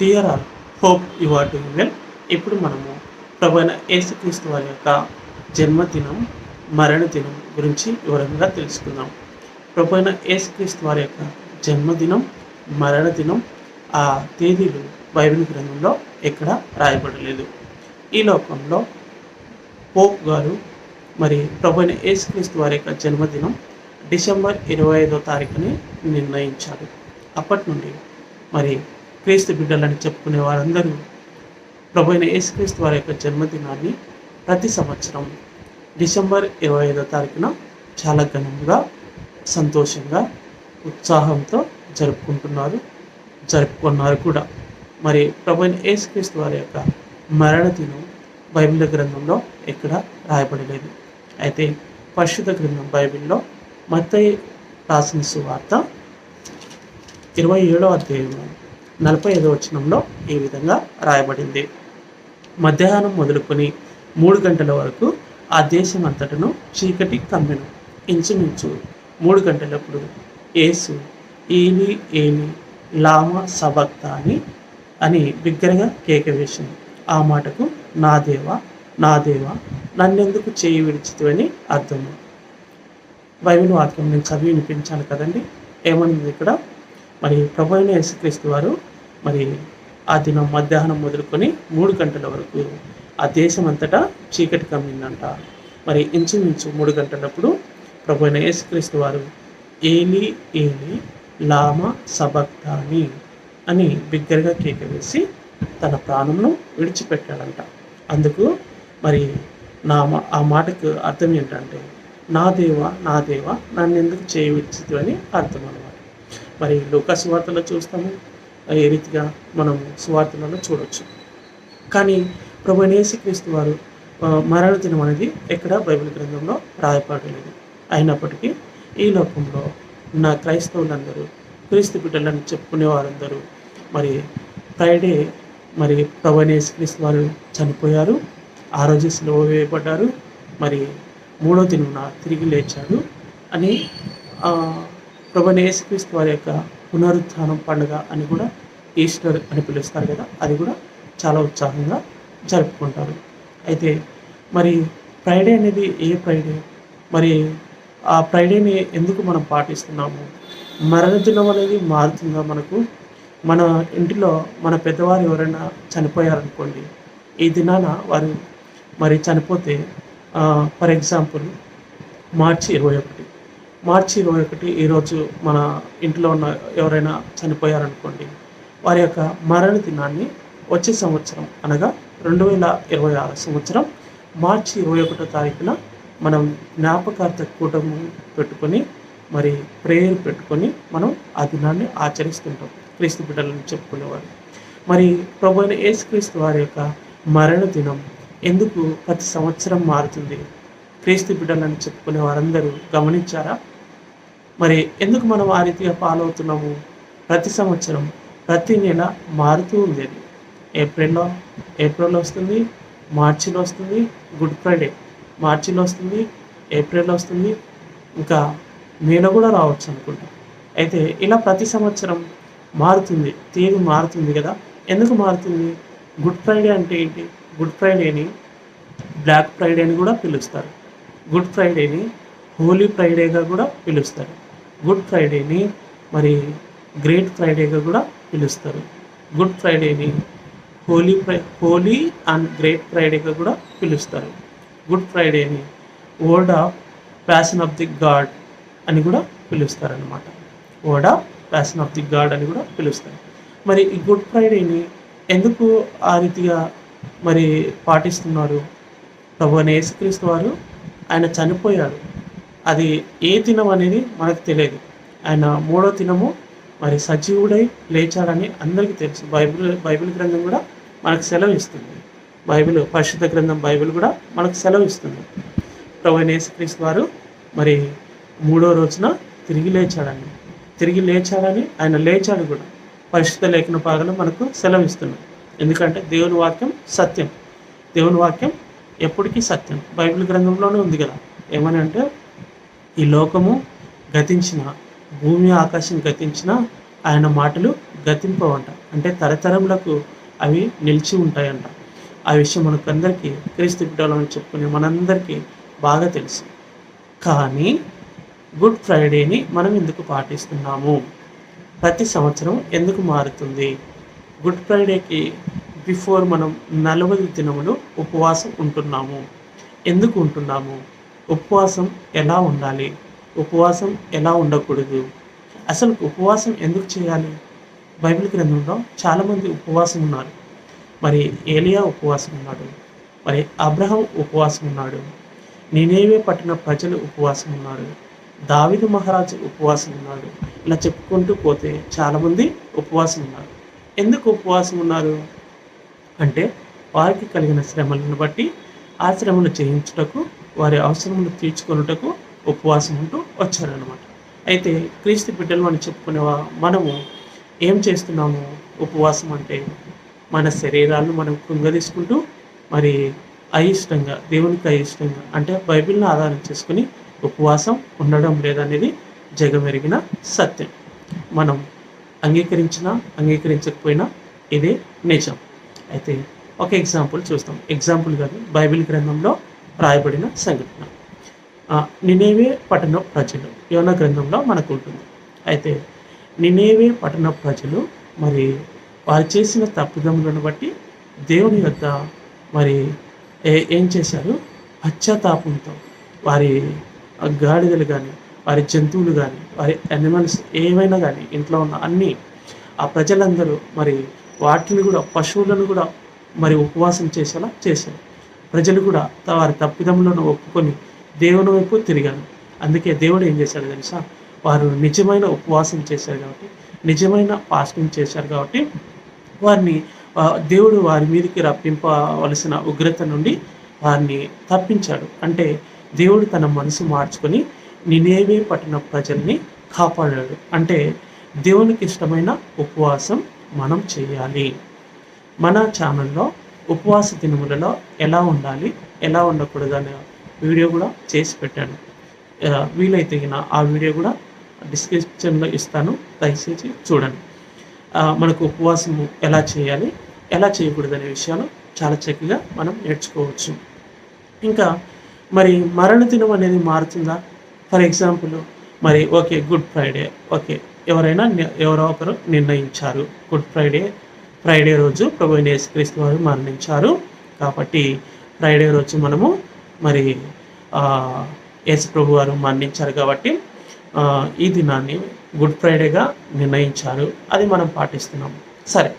Dear are hope you are doing well ఇప్పుడు మనము ప్రభు అయిన యేసుక్రీస్తు వారి యొక్క జన్మదినం మరణ దినం గురించి వివరంగా తెలుసుకుందాం. ప్రభు అయిన యేసుక్రీస్తు వారి యొక్క జన్మదినం మరణ దినం ఆ తేదీలు బైబిల్ గ్రంథంలో ఎక్కడ రాయబడలేదు. ఈ లోకంలో పోప్ గారు మరి ప్రభు అయిన యేసుక్రీస్తు వారి యొక్క జన్మదినం డిసెంబర్ ఇరవై ఐదో తారీఖుని నిర్ణయించారు. అప్పటి నుండి మరి క్రీస్తు బిడ్డలని చెప్పుకునే వారందరూ ప్రభు అయిన యేసుక్రీస్తు వారి యొక్క జన్మదినాన్ని ప్రతి సంవత్సరం డిసెంబర్ ఇరవై ఐదో తారీఖున చాలా ఘనంగా సంతోషంగా ఉత్సాహంతో జరుపుకుంటున్నారు జరుపుకున్నారు కూడా. మరి ప్రభు అయిన యేసుక్రీస్తు వారి యొక్క మరణ దినం బైబిల్ గ్రంథంలో ఎక్కడ రాయబడలేదు. అయితే పరిశుద్ధ గ్రంథం బైబిల్లో మత్తయి రాసిన సువార్త ఇరవై ఏడో అధ్యాయంలో నలభై ఐదో వచనంలో ఈ విధంగా రాయబడింది. మధ్యాహ్నం మొదలుకొని మూడు గంటల వరకు ఆ దేశం అంతటను చీకటి కమ్మెను. ఇంచుమించు మూడు గంటలప్పుడు ఏసు ఏలి ఏలి లామా సబక్త అని అని బిగ్గరగా కేక వేసింది. ఆ మాటకు నా దేవ నా దేవ నన్నెందుకు చేయి విడిచితివని అర్థము. బైబిల్ వాక్యం నేను చదివి వినిపించాను కదండి? ఏమన్నది ఇక్కడ? మరి ప్రభు అయిన యేసుక్రీస్తు వారు మరి ఆ దినం మధ్యాహ్నం మొదలుకొని మూడు గంటల వరకు ఆ దేశం అంతటా చీకటి కమ్మిందంట. మరి ఇంచుమించు మూడు గంటలప్పుడు ప్రభు అయిన యేసుక్రీస్తు వారు ఏలి ఏలి లామ సబక్తాని అని బిగ్గరగా కేక వేసి తన ప్రాణంను విడిచిపెట్టాడంట. అందుకు మరి నా మా- ఆ మాటకు అర్థం ఏంటంటే నా దేవ నా దేవ నన్ను ఎందుకు చేయవచ్చు అని అర్థం అనమాట మరి లోక సువార్తలో చూస్తాము. ఏ రీతిగా మనం సువార్తలలో చూడవచ్చు కానీ ప్రభు క్రీస్తు వారు మరణ దినం అనేది ఎక్కడ బైబిల్ గ్రంథంలో రాయపడలేదు అయినప్పటికీ ఈ లోకంలో ఉన్న క్రైస్తవులందరూ క్రీస్తు బిడ్డలను చెప్పుకునే వారందరూ మరి ఫ్రైడే మరి ప్రభు క్రీస్తు వారు చనిపోయారు. ఆ రోజు స్లో వేయబడ్డారు. మరి మూడో దినం తిరిగి లేచాడు అని ప్రభు యేసుక్రీస్తు వారి యొక్క పునరుత్థానం పండుగ అని కూడా ఈస్టర్ అని పిలుస్తారు కదా అది కూడా చాలా ఉత్సాహంగా జరుపుకుంటారు. అయితే మరి ఫ్రైడే అనేది ఏ ఫ్రైడే? మరి ఆ ఫ్రైడేని ఎందుకు మనం పాటిస్తున్నాము? మరణ దినం అనేది మారుతుందా మనకు? మన ఇంటిలో మన పెద్దవారు ఎవరైనా చనిపోయారనుకోండి ఈ దినాన వారు మరి చనిపోతే ఫర్ ఎగ్జాంపుల్ మార్చి ఇరవై ఒకటి. మార్చి ఇరవై ఒకటి ఈరోజు మన ఇంట్లో ఉన్న ఎవరైనా చనిపోయారనుకోండి వారి యొక్క మరణ దినాన్ని వచ్చే సంవత్సరం అనగా రెండు వేల ఇరవై ఆరు సంవత్సరం మార్చి ఇరవై ఒకటో తారీఖున మనం జ్ఞాపకార్థ కూటము పెట్టుకొని మరి ప్రేయర్ పెట్టుకొని మనం ఆ దినాన్ని ఆచరిస్తుంటాం. క్రీస్తు బిడ్డలను చెప్పుకునేవారు. మరి ప్రభు అయిన యేసుక్రీస్తు వారి యొక్క మరణ దినం ఎందుకు ప్రతి సంవత్సరం మారుతుంది? క్రీస్తు బిడ్డలను చెప్పుకునే వారందరూ గమనించారా? మరి ఎందుకు మనం ఆ రీతిగా ఫాలో అవుతున్నాము ప్రతి సంవత్సరం ప్రతి నెల మారుతూ ఉంది అది ఏప్రిల్లో ఏప్రిల్లో వస్తుంది మార్చిలో వస్తుంది గుడ్ ఫ్రైడే. మార్చిలో వస్తుంది ఏప్రిల్లో వస్తుంది ఇంకా మేలో కూడా రావచ్చు అనుకుంటా. అయితే ఇలా ప్రతి సంవత్సరం మారుతుంది తేదీ మారుతుంది కదా. ఎందుకు మారుతుంది? గుడ్ ఫ్రైడే అంటే ఏంటి? గుడ్ ఫ్రైడేని బ్లాక్ ఫ్రైడే అని కూడా పిలుస్తారు. గుడ్ ఫ్రైడేని హోలీ ఫ్రైడేగా కూడా పిలుస్తారు. గుడ్ ఫ్రైడేని మరి గ్రేట్ ఫ్రైడేగా కూడా పిలుస్తారు. Good ఫ్రైడేని holy fry holy and great ఫ్రైడేగా కూడా పిలుస్తారు. Good ఫ్రైడేని ode of passion of the God అని కూడా పిలుస్తారు ode of passion of the God అని కూడా పిలుస్తారు. మరి ఈ గుడ్ ఫ్రైడేని ఎందుకు ఆ రీతిగా మరి పాటిస్తున్నారు? ప్రభు అయిన యేసుక్రీస్తు వారు ఆయన చనిపోయాడు. అది ఏ దినం అనేది మనకు తెలియదు. ఆయన మూడో దినము మరి సజీవుడై లేచాడని అందరికీ తెలుసు. బైబిల్ బైబిల్ గ్రంథం కూడా మనకు సెలవు ఇస్తుంది బైబిల్ పరిశుద్ధ గ్రంథం బైబిల్ కూడా మనకు సెలవు ఇస్తుంది ప్రభు అయిన యేసుక్రీస్తు వారు మరి మూడో రోజున తిరిగి లేచాడని తిరిగి లేచాడని ఆయన లేచాడు కూడా. పరిశుద్ధ లేఖన భాగంలో మనకు సెలవు ఇస్తున్నాం ఎందుకంటే దేవుని వాక్యం సత్యం. దేవుని వాక్యం ఎప్పటికీ సత్యం. బైబిల్ గ్రంథంలోనే ఉంది కదా. ఏమని అంటే ఈ లోకము గతించిన భూమి ఆకాశం గతించిన ఆయన మాటలు గతింపవంట. అంటే తరతరములకు అవి నిలిచి ఉంటాయంట. ఆ విషయం మనకందరికీ క్రీస్తు బిడ్డలని చెప్పుకునే మనందరికీ బాగా తెలుసు. కానీ గుడ్ ఫ్రైడేని మనం ఎందుకు పాటిస్తున్నాము? ప్రతి సంవత్సరం ఎందుకు మారుతుంది? గుడ్ ఫ్రైడేకి బిఫోర్ మనం నలభై దినములు ఉపవాసం ఉంటున్నాము. ఎందుకు ఉంటున్నాము? ఉపవాసం ఎలా ఉండాలి? ఉపవాసం ఎలా ఉండకూడదు? అసలు ఉపవాసం ఎందుకు చేయాలి? బైబిల్ గ్రంథంలో చాలామంది ఉపవాసం ఉన్నారు. మరి ఏలియా ఉపవాసం ఉన్నాడు. మరి అబ్రహం ఉపవాసం ఉన్నాడు. నేనేవే పట్టిన ప్రజలు ఉపవాసం ఉన్నారు. దావిదు మహారాజు ఉపవాసం ఉన్నాడు. ఇలా చెప్పుకుంటూ పోతే చాలామంది ఉపవాసం ఉన్నారు. ఎందుకు ఉపవాసం ఉన్నారు? అంటే వారికి కలిగిన శ్రమలను బట్టి ఆశ్రమను చేయించుటకు వారి అవసరములు తీర్చుకొనుటకు ఉపవాసం ఉంటూ వచ్చారనమాట అయితే క్రీస్తు బిడ్డలు అని చెప్పుకునే మనము ఏం చేస్తున్నాము? ఉపవాసం అంటే మన శరీరాలను మనం కృంగదీసుకుంటూ మరి అయిష్టంగా దేవునికి అయిష్టంగా అంటే బైబిల్ని ఆధారం చేసుకుని ఉపవాసం ఉండడం లేదనేది జగమెరిగిన సత్యం. మనం అంగీకరించినా అంగీకరించకపోయినా ఇదే నిజం. అయితే ఒక ఎగ్జాంపుల్ చూస్తాం. ఎగ్జాంపుల్ కాదు బైబిల్ గ్రంథంలో రాయబడిన సంఘటన. నినేవే పట్టణ ప్రజలు. యోన గ్రంథంలో మనకు ఉంటుంది. అయితే నినేవే పట్టణ ప్రజలు మరి వారు చేసిన తప్పిదములను బట్టి దేవుని యొక్క మరి ఏం చేశారు? పశ్చాత్తాపంతో వారి గాడిదలు కానీ వారి జంతువులు కానీ వారి అనిమల్స్ ఏమైనా కానీ ఇంట్లో ఉన్న అన్నీ ఆ ప్రజలందరూ మరి వాటిని కూడా పశువులను కూడా మరి ఉపవాసం చేసేలా చేశారు. ప్రజలు కూడా వారి తప్పిదములను ఒప్పుకొని దేవుని వైపు తిరిగారు. అందుకే దేవుడు ఏం చేశాడు తెలుసా? వారు నిజమైన ఉపవాసం చేశారు కాబట్టి నిజమైన ఫాస్టింగ్ చేశారు కాబట్టి వారిని దేవుడు వారి మీదకి రప్పింపవలసిన ఉగ్రత నుండి వారిని తప్పించాడు. అంటే దేవుడు తన మనసు మార్చుకొని నినేవే పట్టిన ప్రజల్ని కాపాడాడు. అంటే దేవునికి ఇష్టమైన ఉపవాసం మనం చేయాలి. మన ఛానల్లో ఉపవాస దినములలో ఎలా ఉండాలి ఎలా ఉండకూడదు అనే వీడియో కూడా చేసి పెట్టాను. వీలైతే ఆ వీడియో కూడా డిస్క్రిప్షన్లో ఇస్తాను దయచేసి చూడండి. మనకు ఉపవాసము ఎలా చేయాలి ఎలా చేయకూడదు అనే విషయాలు చాలా చక్కగా మనం నేర్చుకోవచ్చు. ఇంకా మరి మరణ దినం అనేది మారుతుందా? ఫర్ ఎగ్జాంపుల్ మరి ఓకే గుడ్ ఫ్రైడే ఓకే ఎవరైనా ఎవరో ఒకరు నిర్ణయించారు గుడ్ ఫ్రైడే ఫ్రైడే రోజు ప్రభు యేసుక్రీస్తు వారు మరణించారు. కాబట్టి ఫ్రైడే రోజు మనము మరి యేసు ప్రభు వారు మరణించారు కాబట్టి ఈ దినాన్ని గుడ్ ఫ్రైడేగా నిర్ణయించారు. అది మనం పాటిస్తున్నాం. సరే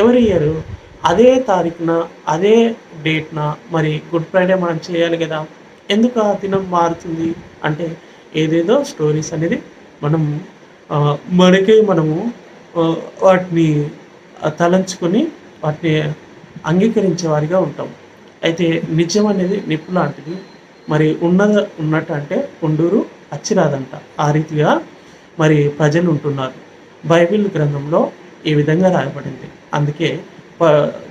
ఎవరి ఇయర్ అదే తారీఖున అదే డేట్న మరి గుడ్ ఫ్రైడే మనం చేయాలి కదా? ఎందుకు ఆ దినం మారుతుంది? అంటే ఏదేదో స్టోరీస్ అనేది మనం మనకే మనము వాటిని తలంచుకొని వాటిని అంగీకరించే వారిగా ఉంటాం. అయితే నిజం అనేది నిప్పు లాంటిది. మరి ఉన్నద ఉన్నట్టు అంటే ఉండూరు అచ్చిరాదంట. ఆ రీతిగా మరి ప్రజలు ఉంటున్నారు. బైబిల్ గ్రంథంలో ఈ విధంగా రాయబడింది. అందుకే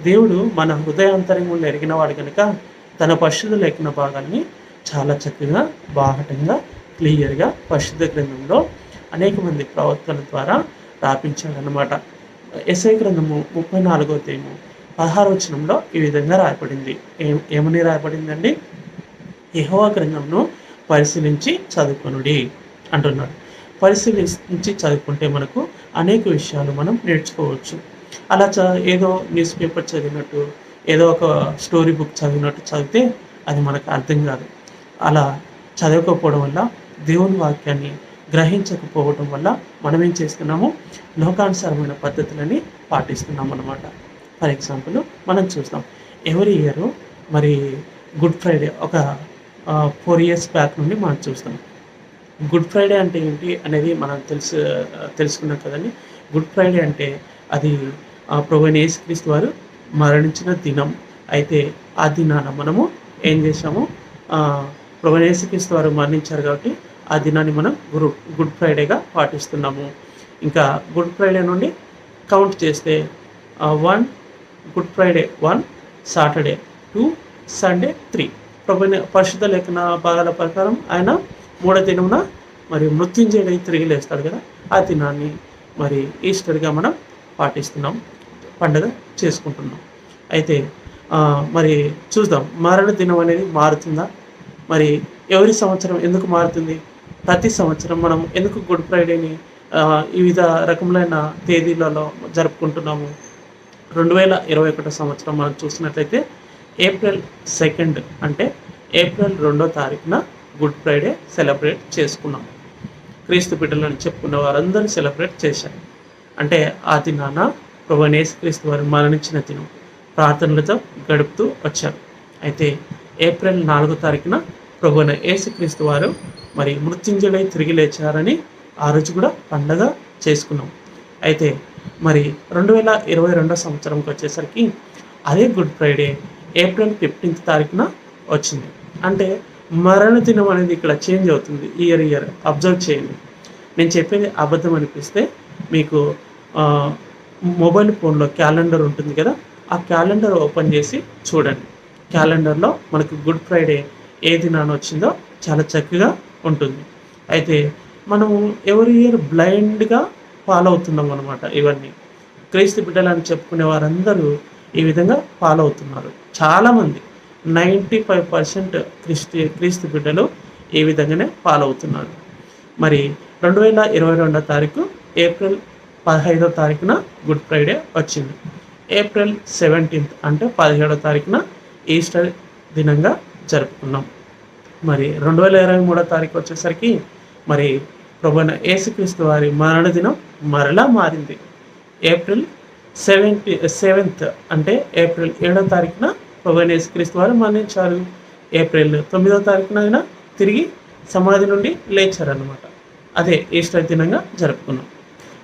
దేవుడు మన హృదయాంతరంగా ఎరిగిన వాడు కనుక తన పరిశుద్ధ లేఖన భాగాన్ని చాలా చక్కగా బాహటంగా క్లియర్గా పరిశుద్ధ గ్రంథంలో అనేక మంది ప్రవర్తన ద్వారా రాపించాడనమాట ఎస్ఐ గ్రంథము ముప్పై నాలుగో తేము పదహారు వచనంలో ఈ విధంగా రాయబడింది. ఏ ఏమని రాయబడిందండి? యహోవా గ్రంథంను పరిశీలించి చదువుకొనుడి అంటున్నాడు. పరిశీలించి చదువుకుంటే మనకు అనేక విషయాలు మనం నేర్చుకోవచ్చు. అలా చ ఏదో న్యూస్ పేపర్ చదివినట్టు ఏదో ఒక స్టోరీ బుక్ చదివినట్టు చదివితే అది మనకు అర్థం కాదు. అలా చదవకపోవడం వల్ల దేవుని వాక్యాన్ని గ్రహించకపోవడం వల్ల మనం ఏం చేస్తున్నాము? లోకానుసారమైన పద్ధతులని పాటిస్తున్నాం అనమాట ఫర్ ఎగ్జాంపుల్ మనం చూస్తాం. ఎవరి ఇయర్? మరి గుడ్ ఫ్రైడే ఒక ఫోర్ ఇయర్స్ బ్యాక్ నుండి మనం చూస్తాం. గుడ్ ఫ్రైడే అంటే ఏంటి అనేది మనం తెలుసు తెలుసుకున్నాం కదండి. గుడ్ ఫ్రైడే అంటే అది ప్రొవైన్ యేసుక్రీస్తు వారు మరణించిన దినం. అయితే ఆ దినాన మనము ఏం చేసాము ప్రొవైన్ యేసుక్రీస్తు వారు మరణించారు కాబట్టి ఆ దినాన్ని మనం గురు గుడ్ ఫ్రైడేగా పాటిస్తున్నాము. ఇంకా గుడ్ ఫ్రైడే నుండి కౌంట్ చేస్తే one Good Friday one Saturday two Sunday three. ప్రభు పరిశుద్ధ లేఖన భాగాల ప్రకారం ఆయన మూడో దినమున మరి మృత్యుంజయుడై తిరిగి లేస్తాడు కదా ఆ దినాన్ని మరి ఈస్టర్గా మనం పాటిస్తున్నాం పండుగ చేసుకుంటున్నాం. అయితే మరి చూద్దాం మరణ దినం అనేది మారుతుందా? మరి ఎవరి సంవత్సరం ఎందుకు మారుతుంది? ప్రతి సంవత్సరం మనం ఎందుకు గుడ్ ఫ్రైడేని వివిధ రకములైన తేదీలలో జరుపుకుంటున్నాము? రెండు వేల ఇరవై ఒకటో సంవత్సరం మనం చూసినట్లయితే ఏప్రిల్ సెకండ్ అంటే ఏప్రిల్ రెండో తారీఖున గుడ్ ఫ్రైడే సెలబ్రేట్ చేసుకున్నాం. క్రీస్తు బిడ్డలను చెప్పుకున్న వారందరూ సెలబ్రేట్ చేశారు. అంటే ఆ దినాన ప్రభనేస్ క్రీస్తు వారు మరణించిన దినం ప్రార్థనలతో గడుపుతూ వచ్చారు. అయితే ఏప్రిల్ నాలుగో తారీఖున ప్రభున యేసుక్రీస్తు వారు మరి మృత్యుంజయుడై తిరిగి లేచారని ఆ రోజు కూడా పండగ చేసుకున్నాం. అయితే మరి రెండు వేల ఇరవై రెండో సంవత్సరంకి వచ్చేసరికి అదే గుడ్ ఫ్రైడే ఏప్రిల్ ఫిఫ్టీన్త్ తారీఖున వచ్చింది. అంటే మరణ దినం అనేది ఇక్కడ చేంజ్ అవుతుంది. ఇయర్ ఇయర్ అబ్జర్వ్ చేయండి. నేను చెప్పేది అబద్ధం అనిపిస్తే మీకు మొబైల్ ఫోన్లో క్యాలెండర్ ఉంటుంది కదా ఆ క్యాలెండర్ ఓపెన్ చేసి చూడండి. క్యాలెండర్లో మనకు గుడ్ ఫ్రైడే ఏ దినాన వచ్చిందో చాలా చక్కగా ఉంటుంది. అయితే మనము ఎవరి ఇయర్ బ్లైండ్గా ఫాలో అవుతున్నాం అనమాట ఇవన్నీ. క్రీస్తు బిడ్డలని చెప్పుకునే వారందరూ ఈ విధంగా ఫాలో అవుతున్నారు. చాలామంది నైంటీ ఫైవ్ పర్సెంట్ క్రిస్టి క్రీస్తు బిడ్డలు ఈ విధంగానే ఫాలో అవుతున్నారు. మరి రెండు వేల ఇరవై రెండో తారీఖు ఏప్రిల్ పదహైదో తారీఖున గుడ్ ఫ్రైడే వచ్చింది. ఏప్రిల్ సెవెంటీన్త్ అంటే పదిహేడో తారీఖున ఈస్టర్ దినంగా జరుపుకున్నాం. మరి రెండు వేల ఇరవై మూడో తారీఖు వచ్చేసరికి మరి ప్రభున ఏసుక్రీస్తు వారి మరణ దినం మరలా మారింది. ఏప్రిల్ సెవెంటీ సెవెంత్ అంటే ఏప్రిల్ ఏడో తారీఖున ప్రభున ఏసుక్రీస్తు వారు మరణించారు. ఏప్రిల్ తొమ్మిదో తారీఖున ఆయన తిరిగి సమాధి నుండి లేచారన్నమాట. అదే ఈస్టర్ దినంగా జరుపుకున్నాం.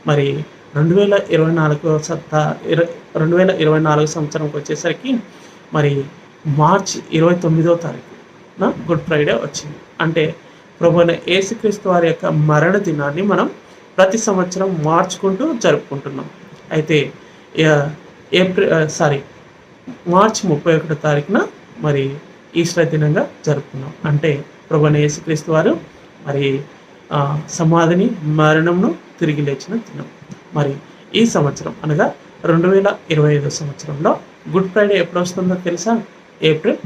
మరి రెండు వేల ఇరవై నాలుగు సత్తా ఇర రెండు వేల ఇరవై నాలుగు సంవత్సరంకి వచ్చేసరికి మరి మార్చ్ ఇరవై తొమ్మిదో తారీఖు గుడ్ ఫ్రైడే వచ్చింది. అంటే ప్రభున యేసుక్రీస్తు వారి యొక్క మరణ దినాన్ని మనం ప్రతి సంవత్సరం మార్చుకుంటూ జరుపుకుంటున్నాం. అయితే ఏప్రిల్ సారీ మార్చ్ ముప్పై ఒకటో తారీఖున మరి ఈస్టర్ దినంగా జరుపుకున్నాం. అంటే ప్రభున యేసుక్రీస్తు వారు మరి సమాధిని మరణంను తిరిగి లేచిన దినం. మరి ఈ సంవత్సరం అనగా రెండు వేల ఇరవై ఐదో సంవత్సరంలో గుడ్ ఫ్రైడే ఎప్పుడు వస్తుందో తెలుసా? ఏప్రిల్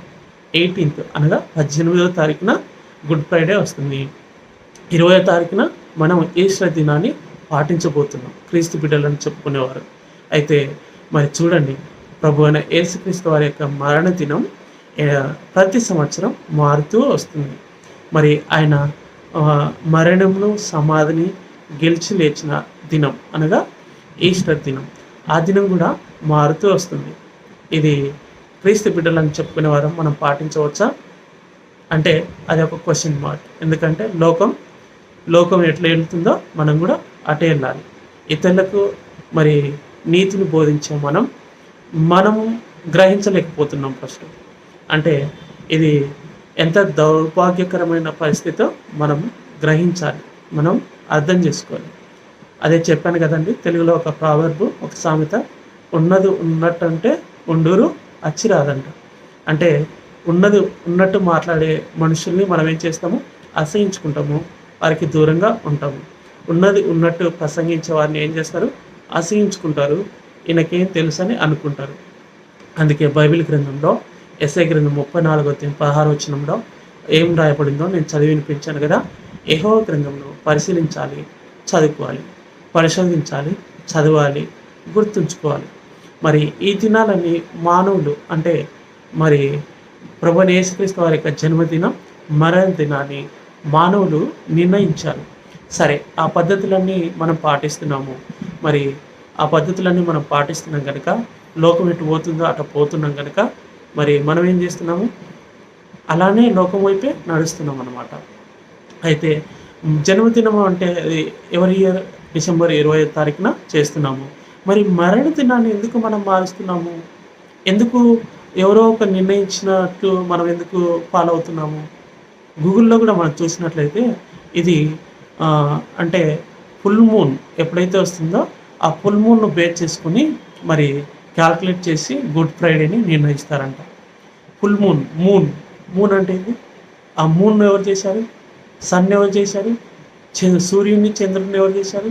ఎయిటీన్త్ అనగా పద్దెనిమిదవ తారీఖున గుడ్ ఫ్రైడే వస్తుంది. ఇరవై తారీఖున మనం ఈస్టర్ దినాన్ని పాటించబోతున్నాం. క్రీస్తు బిడ్డలని చెప్పుకునేవారు. అయితే మరి చూడండి ప్రభు అయిన యేసుక్రీస్తు వారి యొక్క మరణ దినం ప్రతి సంవత్సరం మారుతూ వస్తుంది. మరి ఆయన మరణంలో సమాధిని గెలిచి లేచిన దినం అనగా ఈస్టర్ దినం. ఆ దినం కూడా మారుతూ వస్తుంది. ఇది క్రీస్తు బిడ్డలని చెప్పుకునే వారం మనం పాటించవచ్చా? అంటే అది ఒక క్వశ్చన్ మార్క్ ఎందుకంటే లోకం లోకం ఎట్లా వెళ్తుందో మనం కూడా అటే వెళ్ళాలి. ఇతరులకు మరి నీతిని బోధించే మనం మనము గ్రహించలేకపోతున్నాం ఫస్ట్ అంటే ఇది ఎంత దౌర్భాగ్యకరమైన పరిస్థితో మనం గ్రహించాలి. మనం అర్థం చేసుకోవాలి. అదే చెప్పాను కదండి తెలుగులో ఒక ప్రావర్బు ఒక సామెత ఉన్నది ఉన్నట్టు అంటే ఉండూరు అచ్చిరాదంట. అంటే ఉన్నది ఉన్నట్టు మాట్లాడే మనుషుల్ని మనం ఏం చేస్తాము? అసహించుకుంటాము. వారికి దూరంగా ఉంటాము. ఉన్నది ఉన్నట్టు ప్రసంగించే వారిని ఏం చేస్తారు? అసహించుకుంటారు. ఈయనకేం తెలుసు అని అనుకుంటారు. అందుకే బైబిల్ గ్రంథంలో ఎస్ఐ గ్రంథం ముప్పై నాలుగో పదహారు వచనంలో ఏం రాయబడిందో నేను చదివి వినిపించాను కదా? ఏహో గ్రంథంలో పరిశీలించాలి చదువుకోవాలి పరిశోధించాలి చదవాలి గుర్తుంచుకోవాలి. మరి ఈ దినాలన్నీ మానవులు అంటే మరి ప్రభు యేసుక్రీస్తు వారి యొక్క జన్మదినం మరణ దినాన్ని మానవులు నిర్ణయించారు సరే ఆ పద్ధతులన్నీ మనం పాటిస్తున్నాము. మరి ఆ పద్ధతులన్నీ మనం పాటిస్తున్నాం కనుక లోకం ఎటు పోతుందో అటు పోతున్నాం కనుక మరి మనం ఏం చేస్తున్నాము? అలానే లోకం వైపే నడుస్తున్నాం అనమాట అయితే జన్మదినం అంటే అది ఎవరి ఇయర్? డిసెంబర్ ఇరవై తారీఖున చేస్తున్నాము. మరి మరణ దినాన్ని ఎందుకు మనం మారుస్తున్నాము? ఎందుకు ఎవరో ఒక నిర్ణయించినట్టు మనం ఎందుకు ఫాలో అవుతున్నాము? గూగుల్లో కూడా మనం చూసినట్లయితే ఇది అంటే ఫుల్ మూన్ ఎప్పుడైతే వస్తుందో ఆ ఫుల్ మూన్ను బేస్ చేసుకుని మరి క్యాల్కులేట్ చేసి గుడ్ ఫ్రైడేని నిర్ణయిస్తారంట. ఫుల్ మూన్ మూన్ మూన్ అంటే ఇది ఆ మూన్ ఎవరు చేశారు? సన్ ఎవరు చేశారు? చంద్ర సూర్యుడిని చంద్రుడిని ఎవరు చేశారు?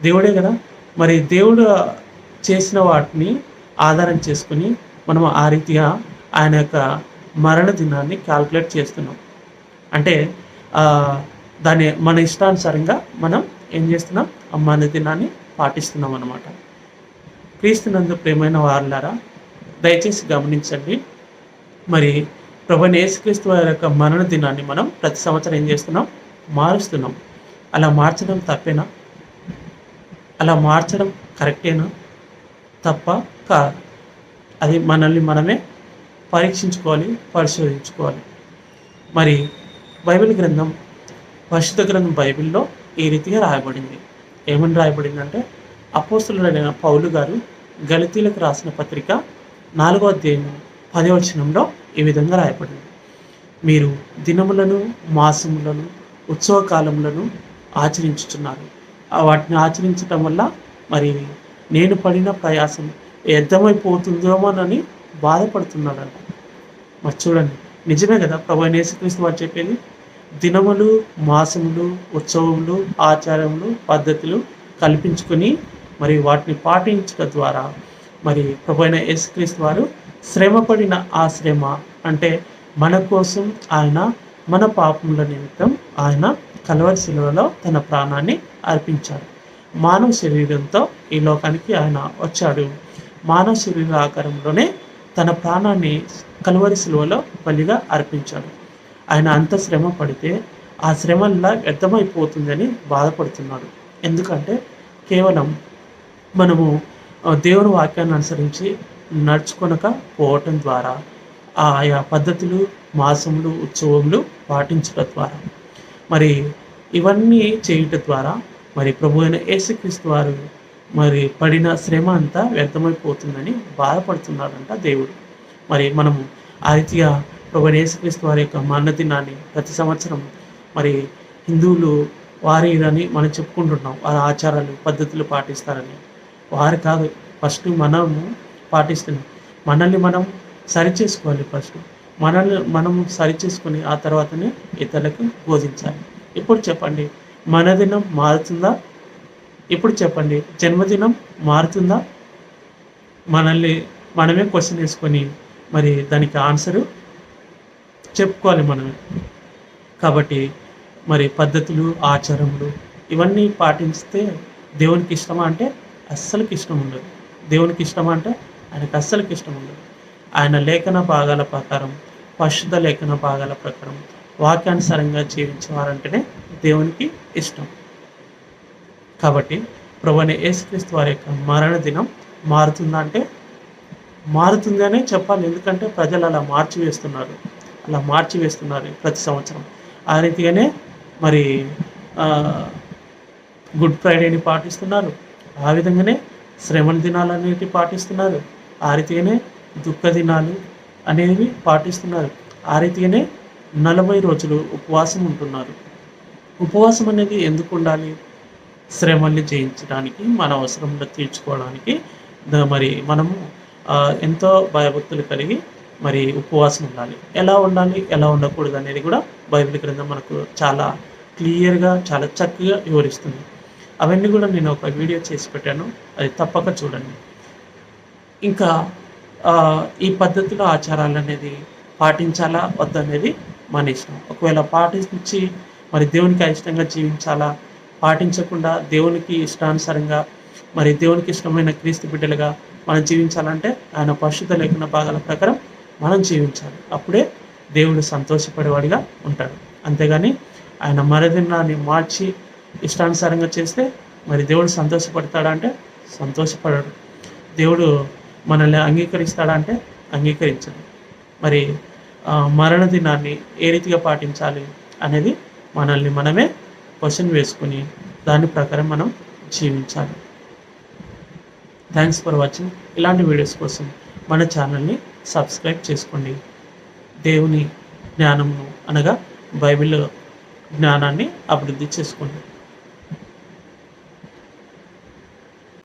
దేవుడే కదా. మరి దేవుడు చేసిన వాటిని ఆధారం చేసుకుని మనం ఆ రీతిగా ఆయన యొక్క మరణ దినాన్ని క్యాల్కులేట్ చేస్తున్నాం. అంటే దాన్ని మన ఇష్టానుసారంగా మనం ఏం చేస్తున్నాం? ఆ మరణ దినాన్ని పాటిస్తున్నాం అన్నమాట. క్రీస్తునందు ప్రేమైన వారులారా దయచేసి గమనించండి. మరి ప్రభు యేసుక్రీస్తు వారి యొక్క మరణ దినాన్ని మనం ప్రతి సంవత్సరం ఏం చేస్తున్నాం? మారుస్తున్నాం. అలా మార్చడం తప్పేనా? అలా మార్చడం కరెక్టేనా? తప్ప కాదు. అది మనల్ని మనమే పరీక్షించుకోవాలి పరిశోధించుకోవాలి. మరి బైబిల్ గ్రంథం పరిశుద్ధ గ్రంథం బైబిల్లో ఈ రీతిగా రాయబడింది. ఏమని రాయబడిందంటే అపోస్తులైన పౌలు గారు గలితీలకు రాసిన పత్రిక నాలుగో అధ్యాయం పదవచనంలో ఈ విధంగా రాయబడింది. మీరు దినములను మాసములను ఉత్సవ కాలములను ఆచరించుచున్నారు. వాటిని ఆచరించటం వల్ల మరి నేను పడిన ప్రయాసం వ్యర్థమైపోతుందేమోనని బాధపడుతున్నాడంట. మరి చూడండి నిజమే కదా ప్రభు నేసుక్రీస్తు వారు చెప్పేది? దినములు మాసములు ఉత్సవములు ఆచారములు పద్ధతులు కల్పించుకొని మరి వాటిని పాటించడం ద్వారా మరి ప్రభు అయిన యేసుక్రీస్తు వారు శ్రమపడిన ఆ శ్రమ అంటే మన కోసం ఆయన మన పాపముల నిమిత్తం ఆయన కలవరి శిలువలో తన ప్రాణాన్ని అర్పించాడు. మానవ శరీరంతో ఈ లోకానికి ఆయన వచ్చాడు. మానవ శరీర ఆకారంలోనే తన ప్రాణాన్ని కలవరి శిలువలో బలిగా అర్పించాడు. ఆయన అంత శ్రమ పడితే ఆ శ్రమల్లా వ్యర్థమైపోతుందని బాధపడుతున్నాడు. ఎందుకంటే కేవలం మనము దేవుని వాక్యాన్ని అనుసరించి నడుచుకొనక పోవటం ద్వారా ఆయా పద్ధతులు మాసములు ఉత్సవములు పాటించడం ద్వారా మరి ఇవన్నీ చేయుట ద్వారా మరి ప్రభు అయిన యేసుక్రీస్తు వారు మరి పడిన శ్రమ అంతా వ్యర్థమైపోతుందని బాధపడుతున్నాడంట దేవుడు. మరి మనము ఆ రీతిగా ప్రభు యేసుక్రీస్తు వారి యొక్క మన్నదినాన్ని ప్రతి సంవత్సరం మరి హిందువులు వారి అని మనం చెప్పుకుంటున్నాం. వారి ఆచారాలు పద్ధతులు పాటిస్తారని. వారు కాదు ఫస్ట్ మనము పాటిస్తున్నాం. మనల్ని మనం సరి చేసుకోవాలి ఫస్ట్. మనల్ని మనం సరిచేసుకుని ఆ తర్వాతనే ఇతరులకు బోధించాలి. ఇప్పుడు చెప్పండి మన దినం మారుతుందా? ఇప్పుడు చెప్పండి జన్మదినం మారుతుందా? మనల్ని మనమే క్వశ్చన్ వేసుకొని మరి దానికి ఆన్సరు చెప్పుకోవాలి మనమే. కాబట్టి మరి పద్ధతులు ఆచారములు ఇవన్నీ పాటిస్తే దేవునికి ఇష్టమా అంటే అస్సలకి ఇష్టం ఉండదు. దేవునికి ఇష్టమా అంటే ఆయనకు అస్సలకి ఇష్టం ఉండదు. ఆయన లేఖన భాగాల ప్రకారం పరిశుద్ధ లేఖన భాగాల ప్రకారం వాక్యానుసారంగా జీవించేవారంటేనే దేవునికి ఇష్టం. కాబట్టి ప్రభుని యేసుక్రీస్తు వారి యొక్క మరణ దినం మారుతుందంటే మారుతుందనే చెప్పాలి. ఎందుకంటే ప్రజలు అలా మార్చి వేస్తున్నారు అలా మార్చి వేస్తున్నారు ప్రతి సంవత్సరం. ఆ రీతిగానే మరి గుడ్ ఫ్రైడేని పాటిస్తున్నారు. ఆ విధంగానే శ్రమణ దినాలన్నిటి పాటిస్తున్నారు. ఆ రీతిగానే దుఃఖ దినాలు అనేవి పాటిస్తున్నారు. ఆ రీతిగానే నలభై రోజులు ఉపవాసం ఉంటున్నారు. ఉపవాసం అనేది ఎందుకు ఉండాలి? శ్రమల్ని జయించడానికి మన అవసరంలో తీర్చుకోవడానికి మరి మనము ఎంతో భయభక్తులు కలిగి మరి ఉపవాసం ఉండాలి. ఎలా ఉండాలి? ఎలా ఉండకూడదు అనేది కూడా బైబిల్ క్రింద మనకు చాలా క్లియర్గా చాలా చక్కగా వివరిస్తుంది. అవన్నీ కూడా నేను ఒక వీడియో చేసి పెట్టాను. అది తప్పక చూడండి. ఇంకా ఈ పద్ధతిలో ఆచారాలు అనేది పాటించాలా? వద్దనేది మన ఇష్టం. ఒకవేళ పాటించి మరి దేవునికి అయిష్టంగా జీవించాలా? పాటించకుండా దేవునికి ఇష్టానుసారంగా మరి దేవునికి ఇష్టమైన క్రీస్తు బిడ్డలుగా మనం జీవించాలంటే ఆయన పరిశుద్ధ లేఖన భాగాల ప్రకారం మనం జీవించాలి. అప్పుడే దేవుడు సంతోషపడేవాడిగా ఉంటాడు. అంతేగాని ఆయన మరదినాన్ని మార్చి ఇష్టానుసారంగా చేస్తే మరి దేవుడు సంతోషపడతాడా అంటే సంతోషపడాడు. దేవుడు మనల్ని అంగీకరిస్తాడా అంటే అంగీకరించడు మరి మరణ దినాన్ని ఏ రీతిగా పాటించాలి అనేది మనల్ని మనమే క్వశ్చన్ వేసుకుని దాని ప్రకారం మనం జీవించాలి. Thanks for watching. ఇలాంటి వీడియోస్ కోసం మన ఛానల్ని సబ్స్క్రైబ్ చేసుకోండి. దేవుని జ్ఞానమును అనగా బైబిల్ జ్ఞానాన్ని అభివృద్ధి చేసుకోండి.